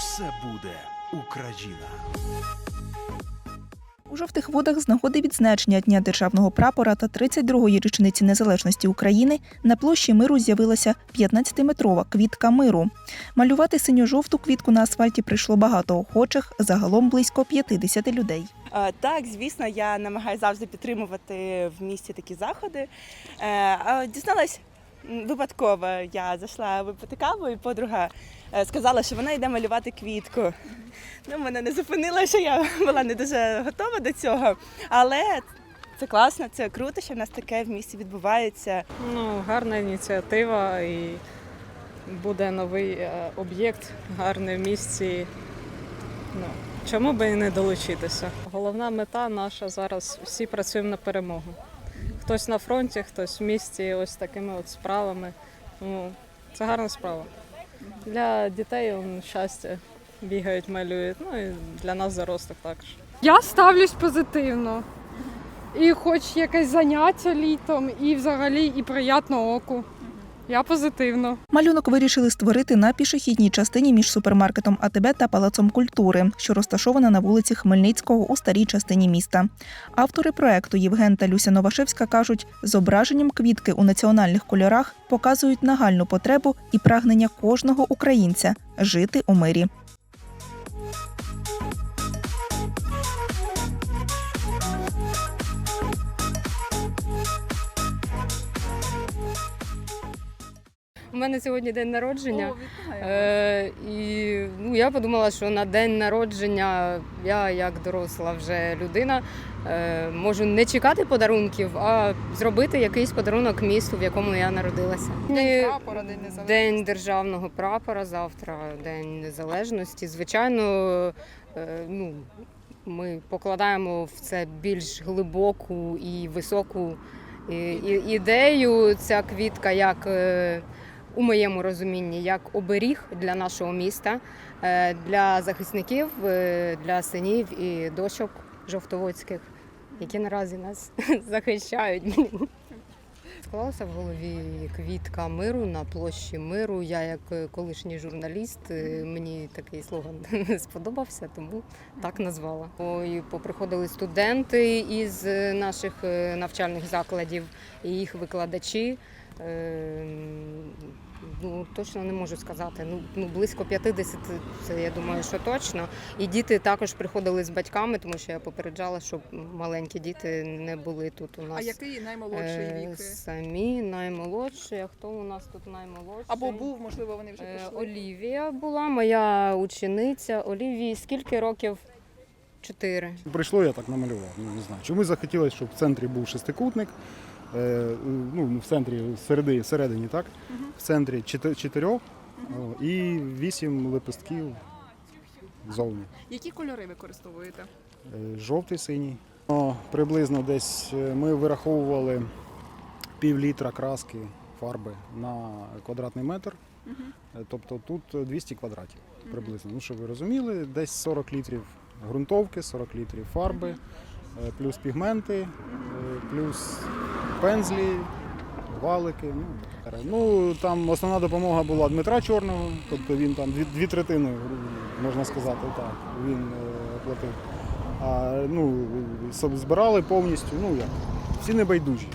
Все буде Україна. У жовтих водах з нагоди відзначення Дня державного прапора та 32-ї річниці незалежності України на площі миру з'явилася 15-метрова квітка миру. Малювати синьо-жовту квітку на асфальті прийшло багато охочих, загалом близько 50 людей. Е, Так, звісно, я намагаюся завжди підтримувати в місті такі заходи. Е, Дізналась випадково. Я зайшла випити каву, і подруга е, сказала, що вона йде малювати квітку. Ну, мене не зупинило, що я була не дуже готова до цього. Але це класно, це круто, що в нас таке в місті відбувається. Ну, гарна ініціатива і буде новий е, об'єкт, гарний в місті. Ну, чому би і не долучитися? Головна мета наша зараз всі працюємо на перемогу. Хтось на фронті, хтось в місті ось такими от справами. Ну, це гарна справа. Для дітей он, щастя бігають, малюють. Ну і для нас зарослих також. Я ставлюсь позитивно. І хоч якесь заняття літом, і взагалі і приємно оку. Я позитивно. Малюнок вирішили створити на пішохідній частині між супермаркетом АТБ та палацом культури, що розташована на вулиці Хмельницького у старій частині міста. Автори проекту Євген та Люся Новашевська кажуть, зображенням квітки у національних кольорах показують нагальну потребу і прагнення кожного українця жити у мирі. Мене сьогодні день народження. Е, і ну, я подумала, що на день народження я, як доросла вже людина, е, можу не чекати подарунків, а зробити якийсь подарунок місту, в якому я народилася. День прапора, день незалежності. День державного прапора, завтра День Незалежності. Звичайно, е, ну, ми покладаємо в це більш глибоку і високу і- ідею. Ця квітка як. У моєму розумінні як оберіг для нашого міста, е, для захисників, е, для синів і дочок жовтоводських, які наразі нас захищають. Склалася в голові квітка миру на площі миру. Я, як е, колишній журналіст, мені такий слоган сподобався, тому так назвала. Ой, поприходили студенти із наших навчальних закладів і їх викладачі. Е, Ну, точно не можу сказати. Ну, ну близько 50, це я думаю, що точно. І діти також приходили з батьками, тому що я попереджала, щоб маленькі діти не були тут у нас. А який наймолодший Е, вік? Самі наймолодші. А хто у нас тут наймолодший? Або був, можливо, вони вже Е, пішли. Олівія була моя учениця. Олівії скільки років? Чотири. Прийшло, я так намалював. Ну не знаю. Чому захотілося, щоб в центрі був шестикутник. Е, ну, в центрі всередині, всередині, так? В центрі чотир- чотирьох і вісім лепестків зовні. Які кольори використовуєте? Е, Жовтий, синій. Приблизно десь е, ми вираховували пів літра краски фарби на квадратний метр. Тобто тут 200 квадратів приблизно. Ну, щоб ви розуміли, десь 40 літрів ґрунтовки, 40 літрів фарби, плюс пігменти, плюс пензлі, валики. Ну, ну там основна допомога була Дмитра Чорного, тобто він там дві, дві третини, можна сказати, так, він е, платив. А ну, збирали повністю, ну як, всі небайдужі.